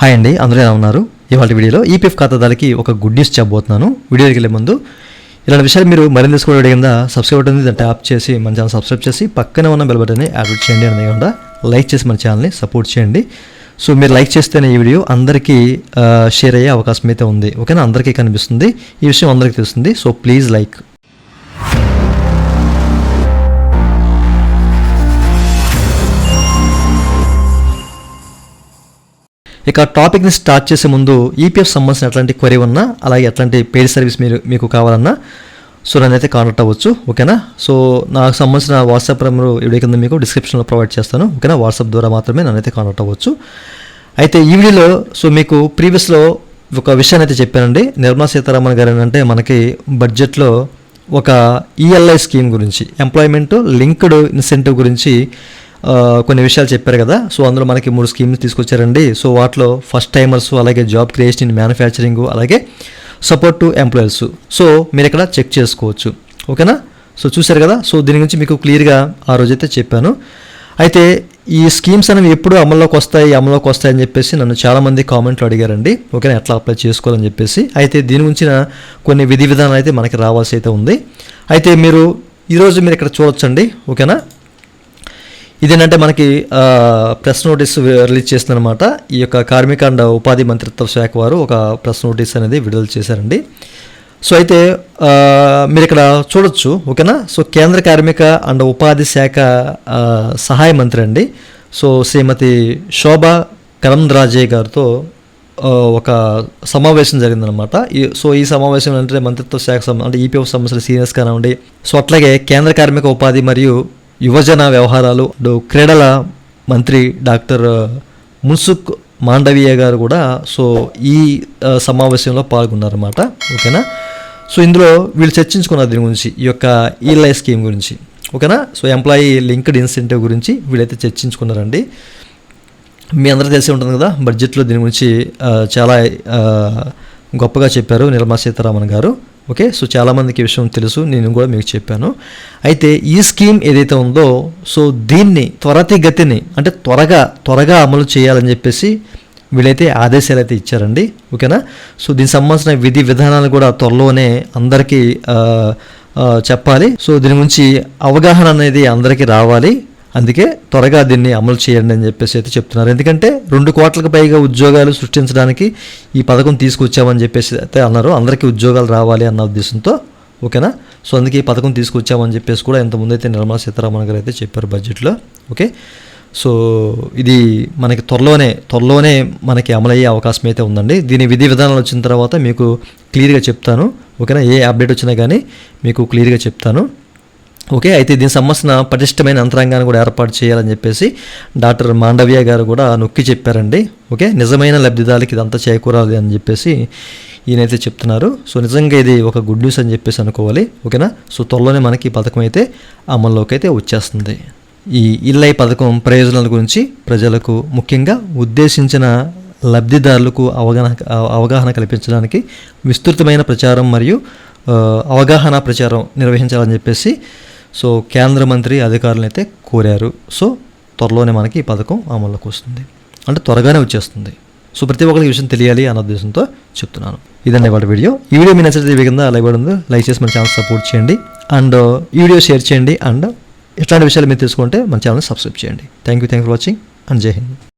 Hi అండి అందరూ ఎలా ఉన్నారు? ఇవాళ వీడియోలో ఈపీఎఫ్ ఖాతాదారులకి ఒక గుడ్ న్యూస్ చెప్పబోతున్నాను. వీడియోకి వెళ్ళే ముందు ఇలాంటి విషయాలు మీరు మరింత తీసుకోవడం కింద సబ్స్క్రైబ్ బటన్ దాన్ని ట్యాప్ చేసి మన ఛానల్ సబ్స్క్రైబ్ చేసి పక్కనే ఉన్న బెల్ బటన్ని యాక్టివేట్ చేయండి అని కాకుండా లైక్ చేసి మన ఛానల్ని సపోర్ట్ చేయండి. సో మీరు లైక్ చేస్తేనే ఈ వీడియో అందరికీ uh, షేర్ అయ్యే అవకాశం అయితే ఉంది. ఓకేనా అందరికీ కనిపిస్తుంది. ఈ విషయం అందరికీ తెలుస్తుంది. సో ప్లీజ్ లైక్ ఇక టాపిక్ని స్టార్ట్ చేసే ముందు ఈపీఎఫ్ సంబంధించిన ఎట్లాంటి క్వరీ ఉన్నా అలాగే ఎట్లాంటి పేడ్ సర్వీస్ మీరు మీకు కావాలన్నా సో నన్ను అయితే కాంటాక్ట్ అవ్వచ్చు ఓకేనా? సో నాకు సంబంధించిన వాట్సాప్ నెంబర్ వీడియో కింద మీకు డిస్క్రిప్షన్లో ప్రొవైడ్ చేస్తాను ఓకేనా? వాట్సాప్ ద్వారా మాత్రమే నన్ను అయితే కాంటాక్ట్ అవ్వచ్చు. అయితే ఈ వీడియోలో సో మీకు ప్రీవియస్లో ఒక విషయాన్ని అయితే చెప్పానండి. నిర్మలా సీతారామన్ గారు ఏంటంటే మనకి బడ్జెట్లో ఒక ఈఎల్ఐ స్కీమ్ గురించి ఎంప్లాయ్మెంట్ లింక్డ్ ఇన్సెంటివ్ గురించి కొన్ని విషయాలు చెప్పారు కదా. సో అందులో మనకి మూడు స్కీమ్స్ తీసుకొచ్చారండి. సో వాటిలో ఫస్ట్ టైమర్స్ అలాగే జాబ్ క్రియేషన్ ఇన్ మ్యానుఫ్యాక్చరింగ్ అలాగే సపోర్ట్ టు ఎంప్లాయీస్. సో మీరు ఇక్కడ చెక్ చేసుకోవచ్చు. ఓకేనా? సో చూశారు కదా. సో దీని గురించి మీకు క్లియర్గా ఆ రోజైతే చెప్పాను. అయితే ఈ స్కీమ్స్ అనేవి ఎప్పుడు అమల్లోకి వస్తాయి అమల్లోకి వస్తాయి అని చెప్పేసి నన్ను చాలామంది కామెంట్లు అడిగారండి. ఓకేనా? ఎట్లా అప్లై చేసుకోవాలని చెప్పేసి. అయితే దీని గురించిన కొన్ని విధి విధానాలు అయితే మనకి రావాల్సి అయితే ఉంది. అయితే మీరు ఈరోజు మీరు ఇక్కడ చూడొచ్చండి. ఓకేనా? ఇదేంటంటే మనకి ప్రెస్ నోటీస్ రిలీజ్ చేసిందనమాట ఈ యొక్క కార్మిక అండ్ ఉపాధి మంత్రిత్వ శాఖ వారు ఒక ప్రెస్ నోటీస్ అనేది విడుదల చేశారండి. సో అయితే మీరు ఇక్కడ చూడొచ్చు ఓకేనా? సో కేంద్ర కార్మిక అండ్ ఉపాధి శాఖ సహాయ మంత్రి అండి. సో శ్రీమతి శోభా కరంద్రాజే గారితో ఒక సమావేశం జరిగిందనమాట ఈ సో ఈ సమావేశం అంటే మంత్రిత్వ శాఖ అంటే ఈపీఎఫ్ సమస్యలు సీనియర్స్ కానివ్వండి సో అట్లాగే కేంద్ర కార్మిక ఉపాధి మరియు యువజన వ్యవహారాలు. క్రీడల మంత్రి డాక్టర్ మున్సుక్ మాండవీయ గారు కూడా సో ఈ సమావేశంలో పాల్గొన్నారన్నమాట. ఓకేనా? సో ఇందులో వీళ్ళు చర్చించుకున్నారు దీని గురించి ఈ యొక్క ఈఎల్ఐ స్కీమ్ గురించి. ఓకేనా? సో ఎంప్లాయీ లింక్డ్ ఇన్సెంటివ్ గురించి వీళ్ళైతే చర్చించుకున్నారండి. మీ అందరూ తెలిసి ఉంటుంది కదా బడ్జెట్లో దీని గురించి చాలా గొప్పగా చెప్పారు నిర్మలా సీతారామన్ గారు. ఓకే? సో చాలామందికి విషయం తెలుసు నేను కూడా మీకు చెప్పాను. అయితే ఈ స్కీమ్ ఏదైతే ఉందో సో దీన్ని త్వరతిగతిని అంటే త్వరగా త్వరగా అమలు చేయాలని చెప్పేసి వీళ్ళైతే ఆదేశాలు అయితే ఇచ్చారండి. ఓకేనా? సో దీనికి సంబంధించిన విధి విధానాలు కూడా త్వరలోనే అందరికీ చెప్పాలి. సో దీని గురించి అవగాహన అనేది అందరికీ రావాలి. అందుకే త్వరగా దీన్ని అమలు చేయండి అని చెప్పేసి అయితే చెప్తున్నారు. ఎందుకంటే రెండు కోట్లకు పైగా ఉద్యోగాలు సృష్టించడానికి ఈ పథకం తీసుకొచ్చామని చెప్పేసి అయితే అన్నారు. అందరికీ ఉద్యోగాలు రావాలి అన్న ఉద్దేశంతో ఓకేనా? సో అందుకే ఈ పథకం తీసుకొచ్చామని చెప్పేసి కూడా ఇంతకుముందు అయితే నిర్మలా సీతారామన్ గారు అయితే చెప్పారు బడ్జెట్లో ఓకే? సో ఇది మనకి త్వరలోనే త్వరలోనే మనకి అమలయ్యే అవకాశం అయితే ఉందండి. దీని విధి విధానాలు వచ్చిన తర్వాత మీకు క్లియర్గా చెప్తాను ఓకేనా? ఏ అప్డేట్ వచ్చినా కానీ మీకు క్లియర్గా చెప్తాను. ఓకే అయితే దీనికి సంబంధించిన పటిష్టమైన యంత్రాంగాన్ని కూడా ఏర్పాటు చేయాలని చెప్పేసి డాక్టర్ మాండవ్య గారు కూడా నొక్కి చెప్పారండి. ఓకే నిజమైన లబ్ధిదారులకి ఇదంతా చేకూరాలి అని చెప్పేసి ఈయనైతే చెప్తున్నారు. సో నిజంగా ఇది ఒక గుడ్ న్యూస్ అని చెప్పేసి అనుకోవాలి. ఓకేనా? సో త్వరలోనే మనకి ఈ పథకం అయితే అమల్లోకి అయితే వచ్చేస్తుంది. ఈ ఇల్లై పథకం ప్రయోజనాల గురించి ప్రజలకు ముఖ్యంగా ఉద్దేశించిన లబ్ధిదారులకు అవగాహన అవగాహన కల్పించడానికి విస్తృతమైన ప్రచారం మరియు అవగాహన ప్రచారం నిర్వహించాలని చెప్పేసి సో కేంద్ర మంత్రి అధికారులను అయితే కోరారు. సో త్వరలోనే మనకి ఈ పథకం అమల్లోకి వస్తుంది. అంటే త్వరగానే వచ్చేస్తుంది. సో ప్రతి ఒక్కరికి ఈ విషయం తెలియాలి అన్న ఉద్దేశంతో చెప్తున్నాను. ఇదండి వాటి వీడియో. ఈ వీడియో మీ నచ్చితే వేగంగా కింద ఉంది. లైక్ చేసి మన ఛానల్ సపోర్ట్ చేయండి. అండ్ ఈ వీడియో షేర్ చేయండి. అండ్ ఇట్లాంటి విషయాలు మీరు తెలుసుకుంటే మన ఛానల్ సబ్స్క్రైబ్ చేయండి. Thank you thank for watching and Jai Hind.